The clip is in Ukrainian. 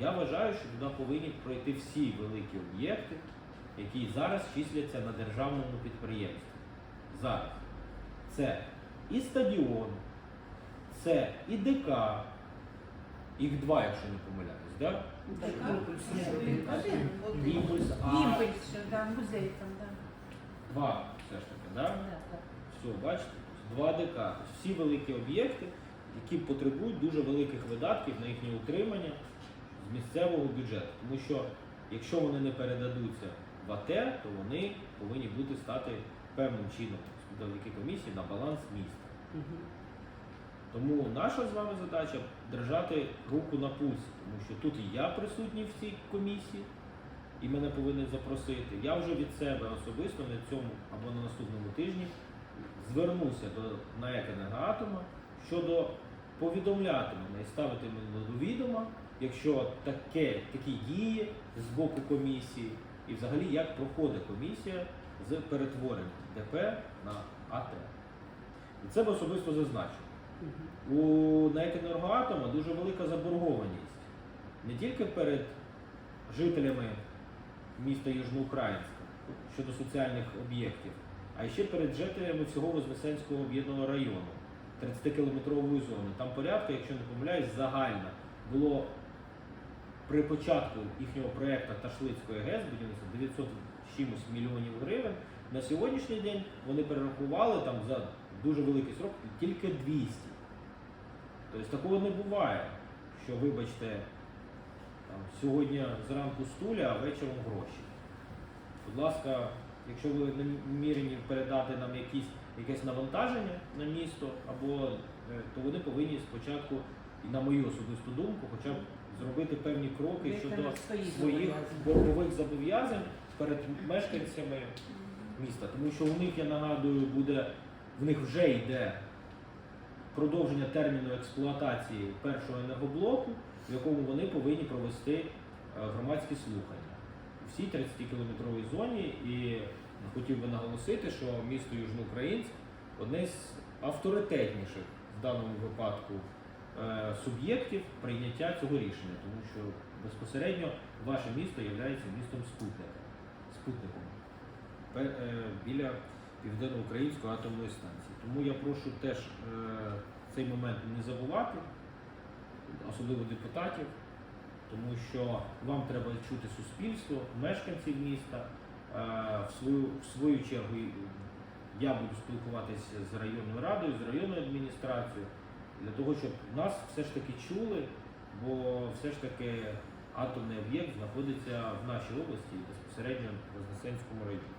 Я вважаю, що туди повинні пройти всі великі об'єкти, які зараз числяться на державному підприємстві. Зараз. Це і стадіон, це і ДК, їх два, якщо не помиляюсь, да? Імпульс, а Імпульс, да, музей там, да. два все ж таки, да? Все, бачите, два ДК. Тобто Всі великі об'єкти, які потребують дуже великих видатків на їхнє утримання з місцевого бюджету. Тому що якщо вони не передадуться в АТ, то вони повинні бути стати певним чином завдяки комісії на баланс міста. Тому наша з вами задача держати руку на пульсі, тому що тут і я присутній в цій комісії, і мене повинні запросити. Я вже від себе особисто на цьому або на наступному тижні звернуся до НАЕК «Енергоатома» щодо повідомляти мене і ставити мене до відома, якщо таке, такі дії з боку комісії, і взагалі як проходить комісія з перетворення ДП на АТ. І це б особисто зазначу. У «Енергоатома» дуже велика заборгованість не тільки перед жителями міста Южноукраїнська щодо соціальних об'єктів, а ще перед жителями всього Вознесенського об'єднаного району, 30-кілометрової зони. Там порядка, якщо не помиляюсь, загальна було при початку їхнього проєкту Ташлицької ГЕС будівництва 900 чимось мільйонів гривень. На сьогоднішній день вони перерахували там за дуже великий срок тільки 200. Тобто такого не буває, що, вибачте, там, сьогодні зранку стуля, а вечором гроші. Будь ласка, якщо ви намірені передати нам якісь, якесь навантаження на місто, або, то вони повинні спочатку, на мою особисту думку, хоча б зробити певні кроки щодо своїх боргових зобов'язань перед мешканцями міста. Тому що у них, я нагадую, буде, в них вже йде продовження терміну експлуатації першого енергоблоку, в якому вони повинні провести е, громадські слухання у всій 30-кілометровій зоні. І хотів би наголосити, що місто Южноукраїнськ одне з авторитетніших в даному випадку е, суб'єктів прийняття цього рішення, тому що безпосередньо ваше місто є містом спутника, спутником е, біля Південноукраїнської атомної станції. Тому я прошу теж е, цей момент не забувати, особливо депутатів, тому що вам треба чути суспільство, мешканців міста. В свою, в свою чергу я буду спілкуватися з районною радою, з районною адміністрацією, для того, щоб нас все ж таки чули, бо все ж таки атомний об'єкт знаходиться в нашій області безпосередньо в Вознесенському районі.